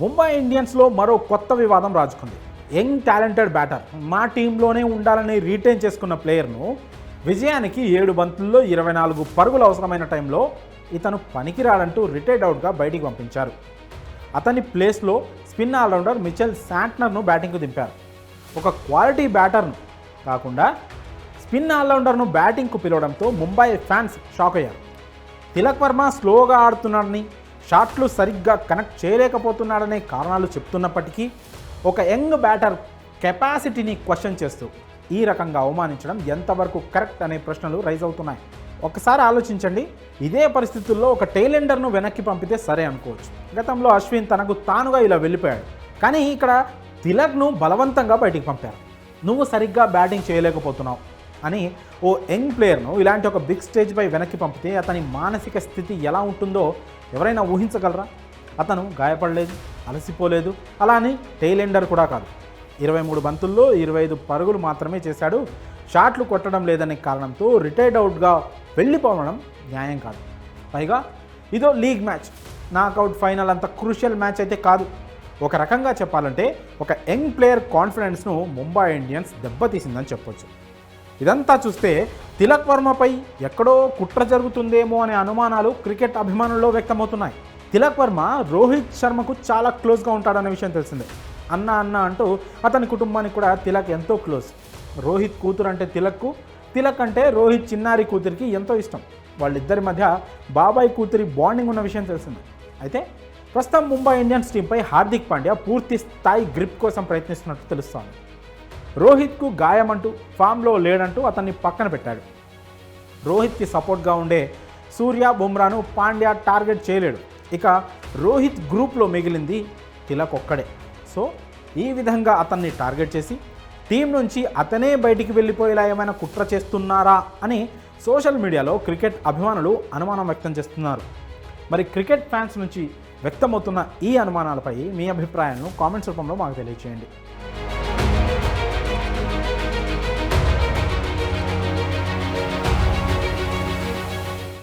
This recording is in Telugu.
ముంబై ఇండియన్స్లో మరో కొత్త వివాదం రాజుకుంది. యంగ్ టాలెంటెడ్ బ్యాటర్ మా టీంలోనే ఉండాలని రీటైన్ చేసుకున్న ప్లేయర్ను విజయానికి ఏడు బంతుల్లో ఇరవై నాలుగు పరుగులు అవసరమైన టైంలో ఇతను పనికిరాడంటూ రిటైర్డ్ అవుట్గా బయటికి పంపించారు. అతని ప్లేస్లో స్పిన్ ఆల్రౌండర్ మిచెల్ శాంట్నర్ను బ్యాటింగ్కు దింపారు. ఒక క్వాలిటీ బ్యాటర్ను కాకుండా స్పిన్ ఆల్రౌండర్ను బ్యాటింగ్కు పిలవడంతో ముంబై ఫ్యాన్స్ షాక్ అయ్యారు. తిలక్ వర్మ స్లోగా ఆడుతున్నాడని షాట్లు సరిగ్గా కనెక్ట్ చేయలేకపోతున్నాడనే కారణాలు చెప్తున్నప్పటికీ ఒక యంగ్ బ్యాటర్ కెపాసిటీని క్వశ్చన్ చేస్తూ ఈ రకంగా అవమానించడం ఎంతవరకు కరెక్ట్ అనే ప్రశ్నలు రైజ్ అవుతున్నాయి. ఒకసారి ఆలోచించండి. ఇదే పరిస్థితుల్లో ఒక టైలెండర్ను వెనక్కి పంపితే సరే అనుకోవచ్చు. గతంలో అశ్విన్ తనకు తానుగా ఇలా వెళ్ళిపోయాడు. కానీ ఇక్కడ తిలక్ను బలవంతంగా బయటికి పంపారు. నువ్వు సరిగ్గా బ్యాటింగ్ చేయలేకపోతున్నావు. అని ఓ యంగ్ ప్లేయర్ను ఇలాంటి ఒక బిగ్ స్టేజ్పై వెనక్కి పంపితే అతని మానసిక స్థితి ఎలా ఉంటుందో ఎవరైనా ఊహించగలరా? అతను గాయపడలేదు అలసిపోలేదు అలా అని టెయిలెండర్ కూడా కాదు. ఇరవై మూడు బంతుల్లో ఇరవై ఐదు పరుగులు మాత్రమే చేశాడు. షాట్లు కొట్టడం లేదనే కారణంతో రిటైర్డ్ అవుట్గా వెళ్ళిపోవడం న్యాయం కాదు. పైగా ఇదో లీగ్ మ్యాచ్. నాకౌట్ ఫైనల్ అంత క్రూషియల్ మ్యాచ్ అయితే కాదు. ఒక రకంగా చెప్పాలంటే ఒక యంగ్ ప్లేయర్ కాన్ఫిడెన్స్ను ముంబై ఇండియన్స్ దెబ్బతీసిందని చెప్పొచ్చు. ఇదంతా చూస్తే తిలక్ వర్మపై ఎక్కడో కుట్ర జరుగుతుందేమో అనే అనుమానాలు క్రికెట్ అభిమానుల్లో వ్యక్తమవుతున్నాయి. తిలక్ వర్మ రోహిత్ శర్మకు చాలా క్లోజ్గా ఉంటాడనే విషయం తెలిసిందే. అన్న అన్న అంటూ అతని కుటుంబానికి కూడా తిలక్ ఎంతో క్లోజ్. రోహిత్ కూతురు అంటే తిలక్కు తిలక్ అంటే రోహిత్ చిన్నారి కూతురికి ఎంతో ఇష్టం. వాళ్ళిద్దరి మధ్య బాబాయ్ కూతురి బాండింగ్ ఉన్న విషయం తెలిసిందే. అయితే ప్రస్తుతం ముంబై ఇండియన్స్ టీంపై హార్దిక్ పాండ్యా పూర్తి స్థాయి గ్రిప్ కోసం ప్రయత్నిస్తున్నట్టు తెలుస్తోంది. రోహిత్కు గాయమంటూ ఫామ్లో లేడంటూ అతన్ని పక్కన పెట్టాడు. రోహిత్కి సపోర్ట్గా ఉండే సూర్య బుమ్రాను పాండ్యా టార్గెట్ చేయలేడు. ఇక రోహిత్ గ్రూప్లో మిగిలింది తిలక్ ఒక్కడే సో ఈ విధంగా అతన్ని టార్గెట్ చేసి టీం నుంచి అతనే బయటికి వెళ్ళిపోయేలా ఏమైనా కుట్ర చేస్తున్నారా అని సోషల్ మీడియాలో క్రికెట్ అభిమానులు అనుమానం వ్యక్తం చేస్తున్నారు. మరి క్రికెట్ ఫ్యాన్స్ నుంచి వ్యక్తమవుతున్న ఈ అనుమానాలపై మీ అభిప్రాయాలను కామెంట్స్ రూపంలో మాకు తెలియజేయండి